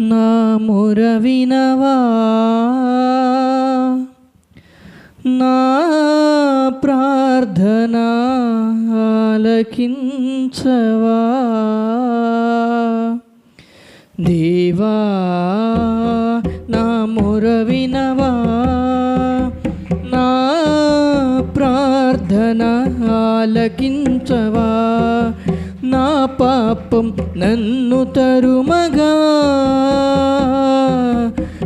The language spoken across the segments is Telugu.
నా మురవినవా? నా ప్రార్థన ఆలకించవా? దేవా నా మురవినవా? నా ప్రార్థన ఆలకించవా? నా పాపం నన్ను తరుమగా.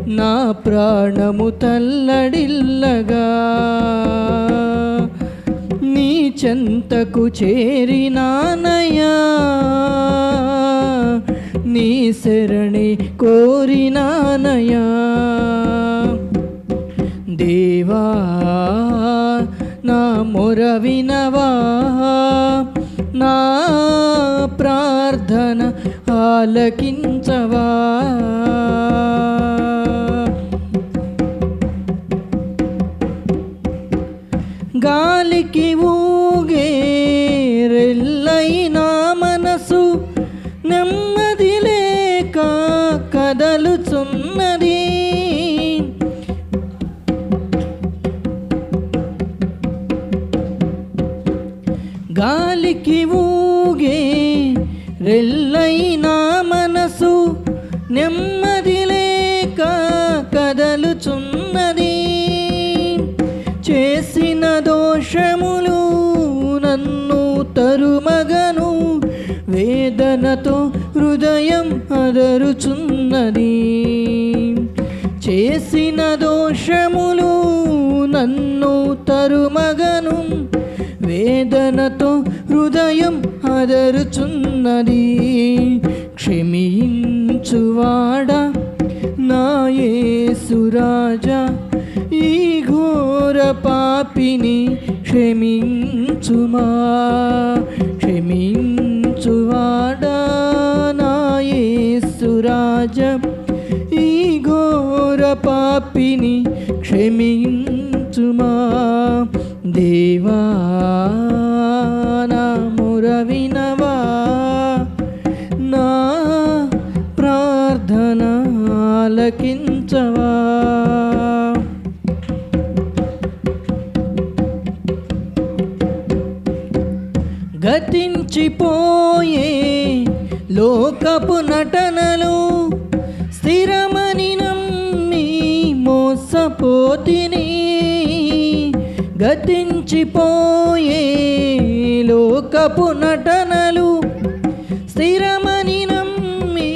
నా ప్రాణము తల్లడిల్లగా. నీ చెంతకు చేరినానయా నీ శరణి కోరినానయా దేవా నా మొర వినవా. నా ప్రార్థన ఆలకించవా? గాలికి ఊగే రెల్లైన మనసు నెమ్మది లేక కదలుచున్నది. గాలికి ఊగే రెల్లైన మనసు నెమ్మది లేక కదలుచున్నది. చేసిన దోషములు నన్ను తరుమగను వేదనతో హృదయం అదరుచున్నది. చేసిన దోషములు నన్ను తరుమగను వేదనతో హృదయం అదరుచున్నది. క్షమించువాడా నాయేసురాజా ఈ ఘోర పాపిని క్షమించుమా? క్షమించువాడా నాయేసురాజా ఈ ఘోర పాపిని క్షమించుమా? దేవా నా మొర నా ప్రార్థన ఆలకించవా గతించిపోయే లోకపు నటనలు స్థిరమని నమ్మి మోసపోతిని గతించిపోయే లోకపు నటనలు స్థిరమని నమ్మి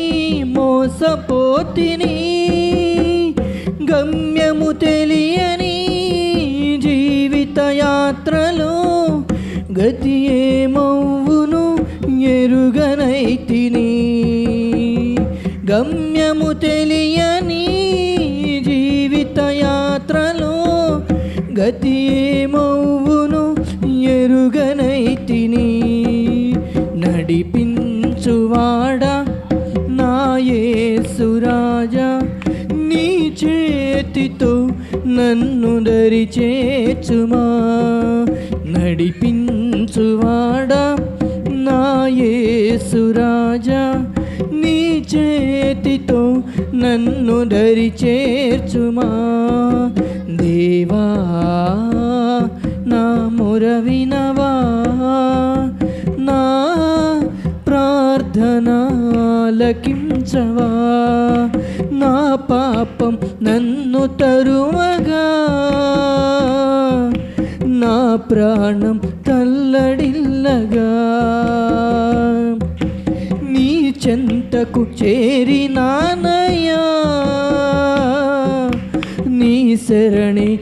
మోసపోతిని గమ్యము తెలియని జీవిత యాత్రలో గతి ఏమవును ఎరుగనైతిని. గమ్యము తెలియని జీవిత యాత్రలో గతి ఏమో నడిపించువాడా నా యేసురాజా నీ చేతితో నన్ను దరి చేర్చుమా నడిపించువాడా నా యేసురాజా నీ చేతితో నన్ను దరి చేర్చుమా దేవా నా మురవినవా ప్రార్థన నా పాపం నన్ను తరువగా. నా ప్రాణం తల్లడిల్లగా. నీ చెంతకు చేరినానయ్యా నీ శరణి